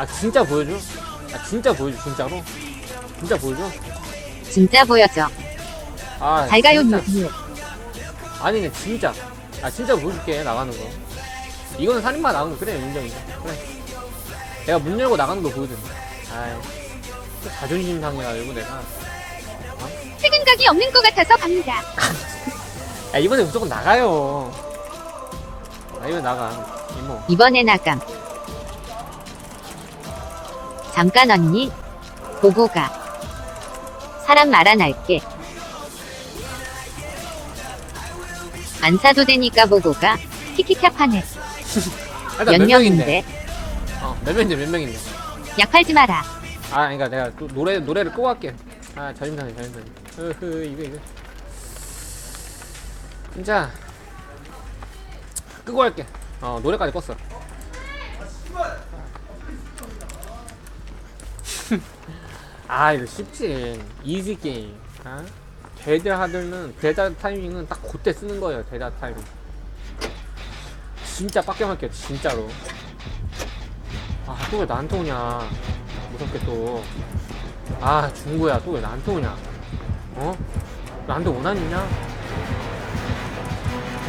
아 진짜 보여줘? 아 진짜 보여줘 진짜로? 진짜 보여줘? 진짜 보여줘. 아 잘 가요, 진짜. 뉴. 아니 네 진짜 아 진짜 보여줄게 나가는 거 이거는 살인마 나가는 거 그래 인정이야 그래 내가 문 열고 나가는 거 보여줘 아이 또 자존심 상해가지고 내가 퇴근 각이 없는 것 같아서 갑니다. 야 이번에 무조건 나가요 아 이번에 나가 이모 이번에 나감. 잠깐 언니. 보고 가. 사람 말 안 할게. 안 사도 되니까 보고 가. 키키캡하네. 아, 몇 명인데? 어 몇 명인데 몇 명인데 약 팔지 마라. 아 그러니까 내가 또 노래 노래를 끄고 할게 아 자존심상해 자존심상해 흐흐 이거 이거 진짜 끄고 할게 어 노래까지 껐어 아 이거 쉽지 이지 게임 아? 데드 하들는 데드 타이밍은 딱 그때 쓰는 거예요 데드 타이밍 진짜 빡경할게요 진짜로 아또 왜 나한테 오냐 무섭게 또. 아, 중구야, 또 왜 나한테 오냐? 어? 나한테?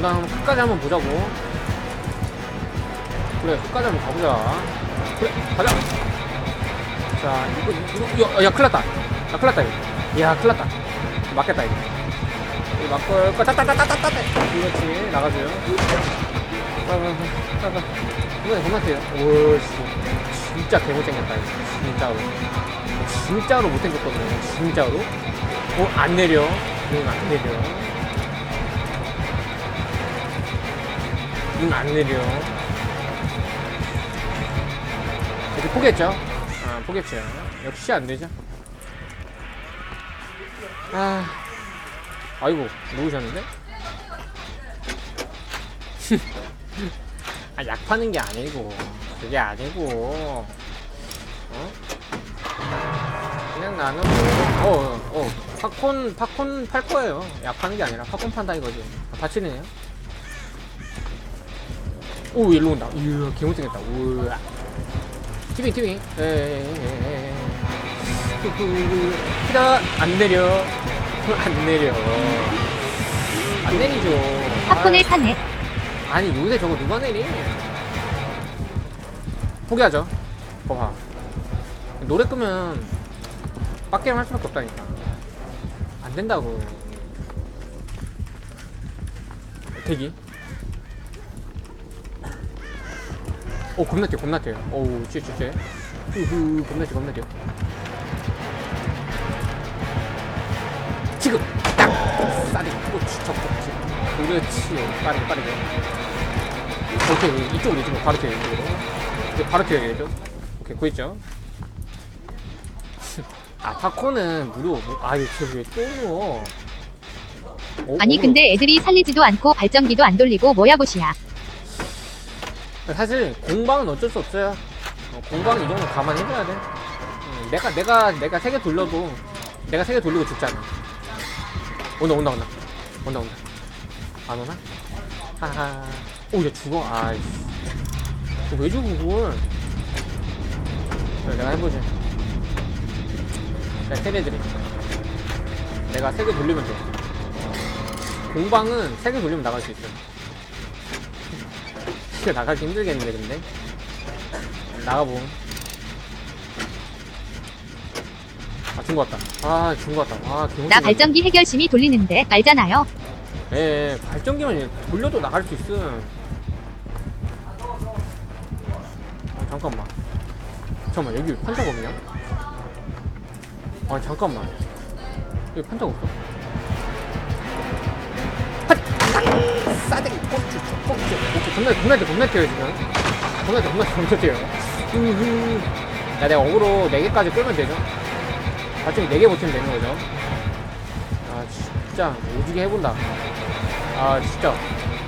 나 한번 끝까지 한번 보자고. 그래, 끝까지 한번 가보자. 그래, 가자! 자, 이거, 이거, 야, 야, 큰일 났다. 야, 큰일 났다, 이거. 야, 큰일 났다. 맞겠다, 이거. 이거 맞고, 거, 따따따따따따! 그렇지, 나가세요. 따따따따따. 이번에 그만해요. 오, 씨. 진짜 개못생겼다, 이거. 진짜로. 진짜로 못생겼거든요. 진짜로. 어, 안 내려. 응, 안 내려. 응, 안 내려. 이렇게 포기했죠? 아, 포기했죠. 역시 안 되죠. 아, 아이고, 누우셨는데? 아, 약 파는 게 아니고, 그게 아니고, 어? 그냥 나는 뭐, 어, 어, 팝콘, 팝콘 팔 거예요. 약 파는 게 아니라 팝콘 판다 이거지. 아, 다치네요. 오, 일로 온다. 이야, 개못생겼다. 우와. 티빙, 티빙. 에에에에. 후후. 히다, 안 내려. 안 내려. 안 내리죠. 팝콘을 파네. 아, 아니, 요새 저거 누가 내리? 포기하죠. 봐봐. 노래 끄면 빡게임 할 수밖에 없다니까. 안 된다고. 대기. 오, 겁나 뛰어, 겁나 뛰어. 오우, 쥐, 쥐, 쥐. 후후, 겁나 뛰어, 겁나 뛰어. 지금! 딱! 싸리, 그렇지, 적적지. 그렇지. 빠르게, 빠르게. 오케이, 이쪽으로, 이쪽으로. 바로 뛰어, 이쪽으로. 이제 바로 뛰어야겠죠? 오케이, 구했죠? 아, 팝콘은 무료. 뭐, 아, 이거 왜또 넣어? 어, 아니 어, 근데 애들이 살리지도 않고 발전기도 안 돌리고 뭐야 보시야. 사실 공방은 어쩔 수 없어요. 어, 공방 이 정도 가만히 해줘야 돼. 음, 내가 내가 내가 세 개 돌려도 내가 세 개 돌리고 죽잖아. 온다 온다 온다 온다 온다. 안 오나? 하하. 오, 얘 죽어. 아이씨. 왜 죽어 그걸? 그래, 내가 해보지. 내가 세개 드릴게. 내가 세 개 돌리면 돼. 공방은 세 개 돌리면 나갈 수 있어. 진짜 나가기 힘들겠는데 근데. 나가봄. 아준 것 같다. 아준 것 같다. 아 개못 나 발전기 해결심이 돌리는데 말잖아요. 예, 예 발전기만 돌려도 나갈 수 있음. 아 잠깐만. 잠깐만 여기 판자가 없냐 아 잠깐만. 여기 판자가 없어 싸대기 꼭지 꼭지 오케이 겁나 겁나 뛰어 겁나 뛰어 지금. 겁나 뛰어 겁나 뛰어 겁나 뛰어 으흐. 야 내가 어그로 4개까지 끌면 되죠? 발전기 4개 버티면 되는 거죠? 아 진짜 오지게 해본다. 아 진짜.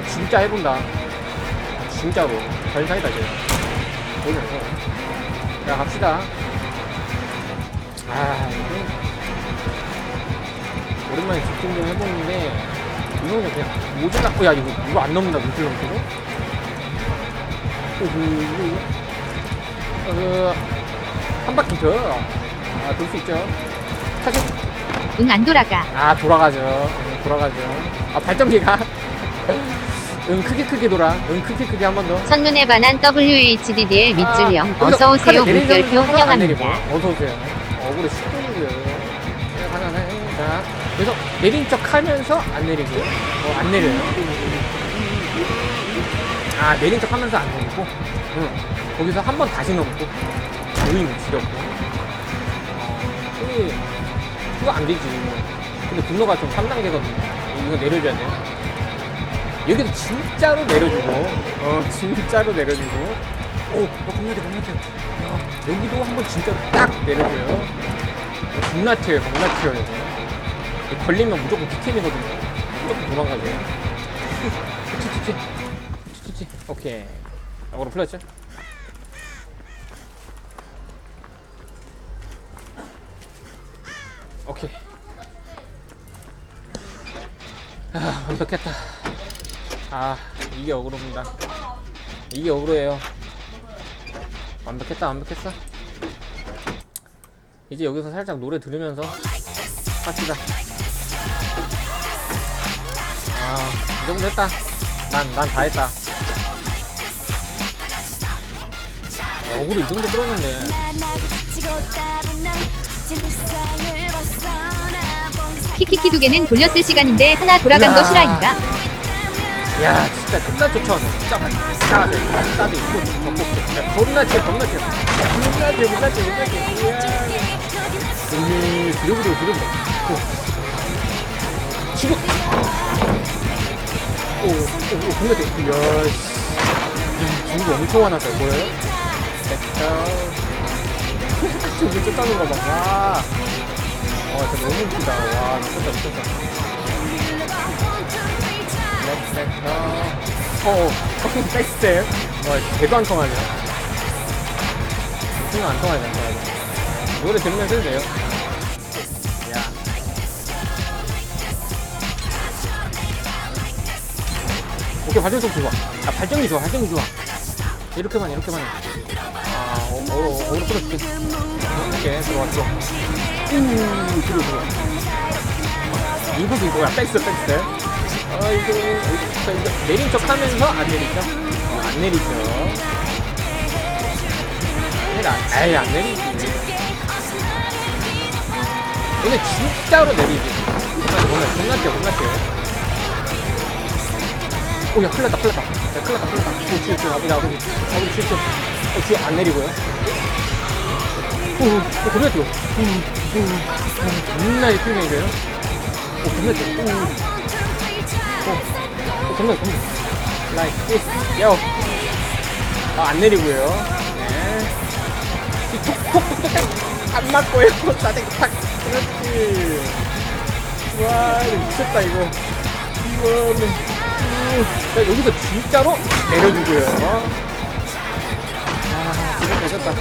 진짜 해본다. 아, 진짜로. 별사이다 지금 보이면서 야. 갑시다. 아 오랜만에 집중 좀 해보는데 이거는 그냥 모질라고 야 이거 이거 안 넘는다 모질라고 그, 한 바퀴 더. 아, 돌 수 있죠. 사실, 응 안 돌아가. 아, 돌아가죠. 응, 돌아가죠. 아, 발전기가. 응, 크게 크게 돌아. 응, 크게 크게 한 번 더. 첫눈에 반한 WHDD의 밑줄 형 아, 어서 오세요 카드 내리는 물결표. 환영합니다. 어서 오세요. 어그로 10분이고요. 자, 그래서 내린 척 하면서 안 내리고요. 어, 안 내려요. 아, 내린 척 하면서 안 내리고. 응. 거기서 한 번 다시 넘고. 오인을 지렸고. 어, 이게, 그거 안 되지. 근데 분노가 좀 3단계거든요. 이거 내려줘야 돼요. 여기도 진짜로 내려주고, 어, 진짜로 내려주고, 오, 겁나 돼. 어, 여기도 한 번 진짜로 딱 내려줘요. 어, 겁나 튀어요, 겁나 튀어요. 걸리면 무조건 비템이거든요. 무조건 도망가죠. 치치치. 치치치. 오케이. 어그로 풀렸죠? 오케이. 아, 완벽했다. 아, 이게 어그로입니다. 이게 어그로예요. 완벽했다, 완벽했어. 이제 여기서 살짝 노래 들으면서 합시다. 아, 이 정도 했다. 난, 난 다 했다. 아, 어그로 이 정도 끌었는데. 키키키 두 개는 쓸 시간인데 하나 돌아간 야. 거 실화인가? 야, 진짜 끝나 쫓아오네. 진짜 싸가지. 싸도 있고, 덮고. 야, 겁나 튀어, 겁나 튀어. 겁나 튀어, 겁나 튀어, 겁나 튀어. 이야. 으, 두려부려. 오. 지금. 오, 오, 오, 튀어. 이야, 씨. 중국 엄청 화났다, 보여요? 됐다. 저기 쫓아오는 거 봐. 와. 와, 진짜 너무 웃기다. 와, 미쳤다, 미쳤다. 렉렉터 어, 어, 백스텝 와, 개도 안 통하네 무슨 안 통하네, 안 통하네 노래 들으면서 해도 돼요 오케이, 발전기 좋아 아, 발전기 좋아, 발전기 좋아 이렇게만, 해, 이렇게만 해. 아, 어, 어, 어, 어그로 풀어줄게 오케이, 들어와 우, 들어, 들어 이거도 이거야, 백스, 백스 아이고, 자, 이거 내린 척 하면서 안 내리죠? 어, 안 내리죠. 내가, 아예 안 내리지. 얘는 진짜로 내리지. 정말, 정말, 겁나 뛰어. 오, 야, 큰일 났다, 큰일 났다. 야, 큰일 났다, 큰일 났다. 오, 지금, 지금, 아버지, 아버지. 아버지, 지금, 어, 지금 안 내리고요. 오, 오, 겁나 뛰어. 오, 오, 오, 겁나 뛰어, 이거요. 오, 겁나 뛰어. 오. 어, 어, 겁나, 겁나. Like this. 요. 아, 안 내리고요. 네. 이 톡, 톡, 톡, 톡. 안 맞고요. 짜증 탁. 그렇지. 와, 미쳤다, 이거. 이거는. 자, 여기서 진짜로 내려주고요. 아, 지금 되셨다.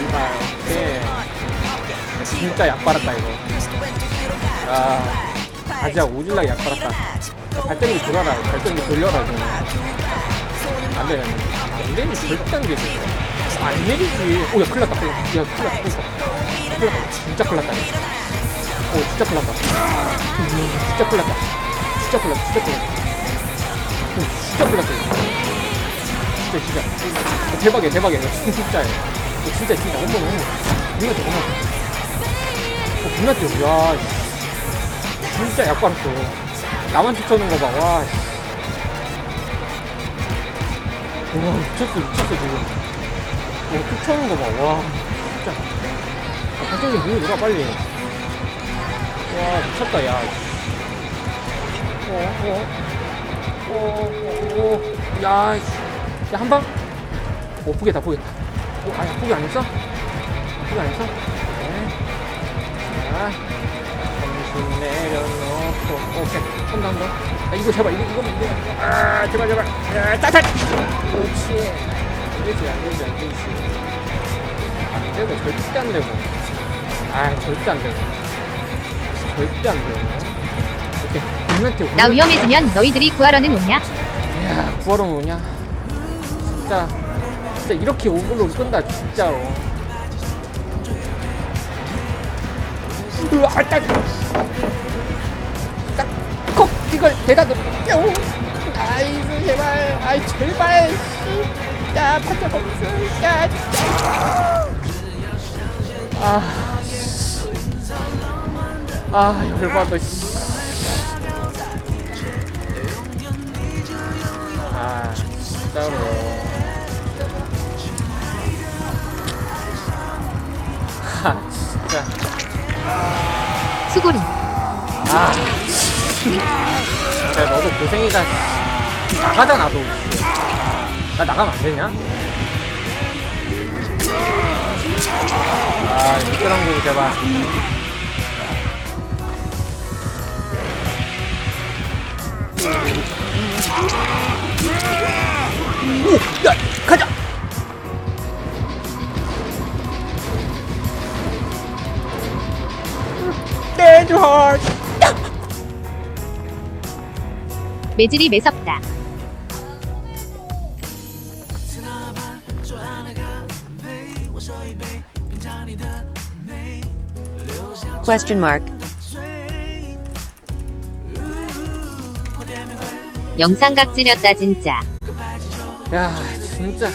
이발. 오케이. 진짜 약 빨았다, 이거. 아. 바지야 오질라게 약 빨았다. 야, 발전기 돌아라. 발전기 돌려라. 좀. 안 돼, 안 돼. 안 되니 절대 안 되지. 안 내리지. 오, 야, 큰일 났다. 큰일 났다. 야, 큰일 났다. 큰일 났다. 큰일 났다. 진짜 큰일 났다. 오, 진짜 큰일 났다. 음, 진짜 큰일 났다. 진짜 큰일 났다. 진짜 큰일 났다. 오, 진짜. 이거. 진짜, 진짜. 어, 대박이야, 대박이야. 이거 진짜, 진짜. 어머, 어머. 이거 더, 어머. 어, 뛰어. 야, 씨. 진짜 약 빨았어. 나만 쫓아오는 거 봐. 와. 씨. 와 미쳤어 미쳤어 지금. 와 쫓아오는 거 봐. 와 진짜. 아, 발전기 문이 누가 빨리. 와 미쳤다 야. 어 어 어. 어, 어, 야, 씨. 야, 한 방? 오, 포기다, 포기다. 어, 아니, 포기 안 했어? 포기 안 했어? 네. 자, 정신 내려놓고. 오케이. 한다, 한다. 야, 이거 제발, 이거, 이거, 이거. 아, 제발, 제발. 야, 따뜻! 그렇지. 안 되지, 안 되지, 안 되지. 안 되고, 절대 안 되고. 아, 절대 안 되고. 절대 안 되고. 이벤트 나 위험해지면 너희들이 구하러는 오냐? 야, 구하러 오냐? 진짜 진짜 이렇게 오글로 끈다 진짜로 으아 딱 딱, 콕 이걸 대각으로 뿅 아이고 제발 아이 제발 씨. 야 판자 없어 야 아, 씨. 아 열받아 씨. 아 진짜로 아 진짜 수고리. 아 진짜 너도 고생이다 나가자 나도 나 나가면 안 되냐? 아 미끄러운 거 제발 오! 매질이 매섭다. Question mark. 영상각 찌렸다 진짜. 야 진짜